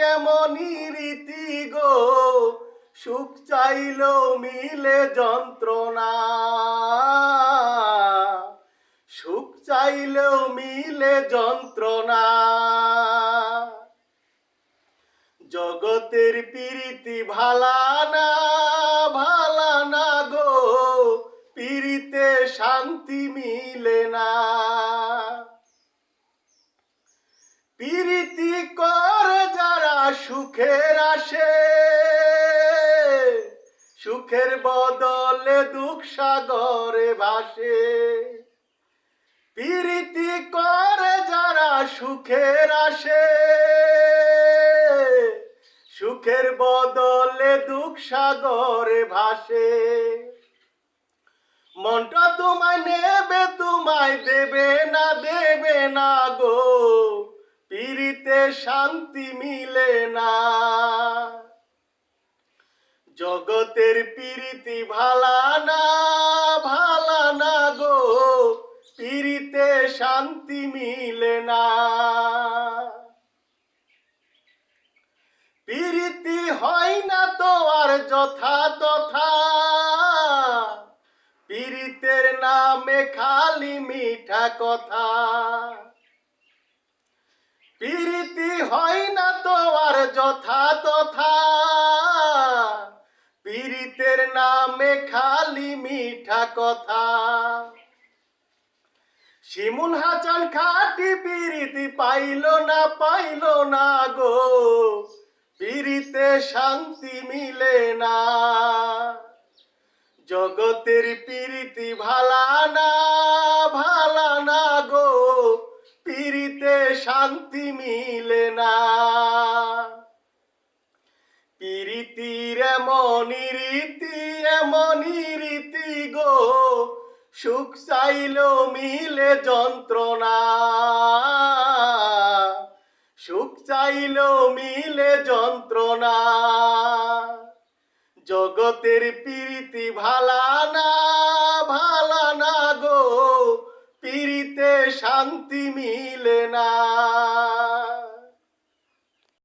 এমনই রীতি গো। সুখ চাইলেও মিলে যন্ত্রণা। সুখ চাইলেও মিলে যন্ত্রণা। জগতের পিরিতি ভালা না ভালা না গো। পিরিতে শান্তি মিলে না। প্রীতি সুখের আসে, সুখের বদলে দুঃখ সাগরে ভাসে। প্রীতি করে যারা সুখের আসে, সুখের বদলে দুঃখ সাগরে ভাসে। মনটা তোমায় নেবে, তোমায় দেবে না দেবে না গো পিরিতে শান্তি মিলে না। জগতের পিরিতি ভালা না ভালা না গো। পিরিতে শান্তি মিলে না। পিরিতি হয় না তো আর যথা তথা। পীড়িতের নামে খালি মিঠা কথা। পীড়িতি হয় না তো আর যথা তথা। পীড়িতের নামে খালি মিঠা কথা। শিমুন হাচান খাটি পিরিতি পাইল না পাইল না গো। পিরিতে শান্তি মিলে না। জগতের পিরিতি ভালা না ভালা না গো। শান্তি মিলে না। পিরিতির এমনই রীতি এমনই রীতি গো। সুখ চাইলেও মিলে যন্ত্রণা। সুখ চাইলেও মিলে যন্ত্রণা। জগতের প্রীতি ভালা না ভালা না গো। শান্তি মিলে না।